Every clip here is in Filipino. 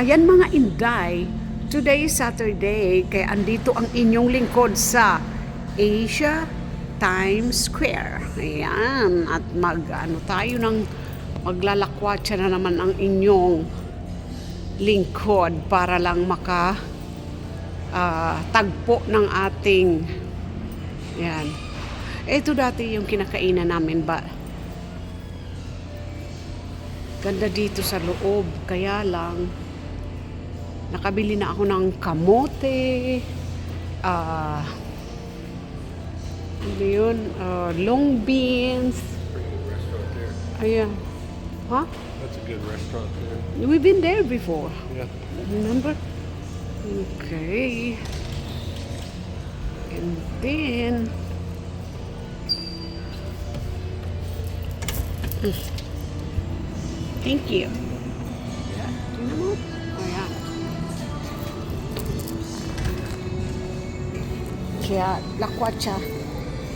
Ayan mga Inday, today Saturday, kaya andito ang inyong lingkod sa Asia Times Square. Ayan, at mag, ano tayo ng maglalakwatsa na naman ang inyong lingkod para lang maka ah, tagpo ng ating yan. Ito dati yung kinakainan namin ba Ganda dito sa loob, kaya lang nakabili na ako ng kamote, ah, ano yun, ah, long beans, ayan. Huh? That's a good restaurant there. We've been there before, Yeah. remember? Okay. And then, Mm. Thank you. Kaya, lakwatsa.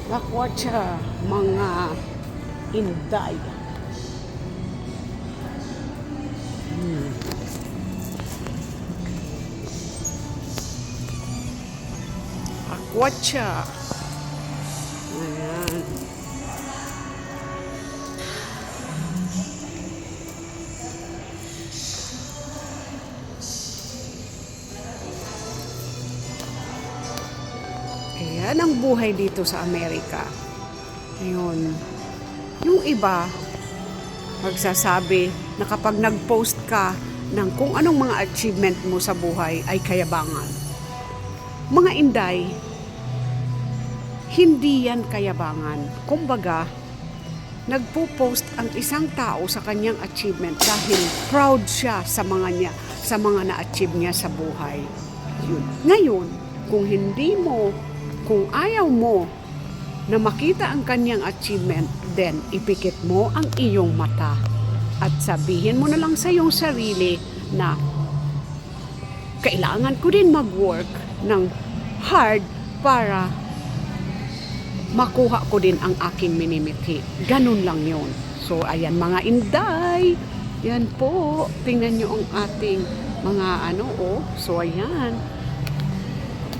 Lakwatsa, mga inday. Hmm. Lakwatsa. Ayan ang buhay dito sa Amerika. Ngayon, yung iba, magsasabi na kapag nag-post ka ng kung anong mga achievement mo sa buhay ay kayabangan. Mga inday, hindi yan kayabangan. Kumbaga, nagpo-post ang isang tao sa kanyang achievement dahil proud siya sa mga niya, sa mga na-achieve niya sa buhay. Yun. Ngayon, kung hindi mo, kung ayaw mo na makita ang kanyang achievement, then ipikit mo ang iyong mata at sabihin mo na lang sa iyong sarili na kailangan ko din mag-work ng hard para makuha ko din ang aking minimithi. Ganun lang yon. So, ayan mga inday. Yan po. Tingnan nyo ang ating mga ano, oh. So, ayan.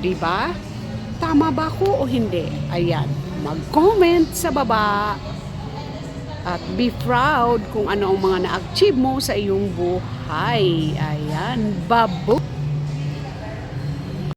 Diba? Tama ba ako o hindi? Ayan. Mag-comment sa baba. At be proud kung ano ang mga na-achieve mo sa iyong buhay. Ayan. Babu!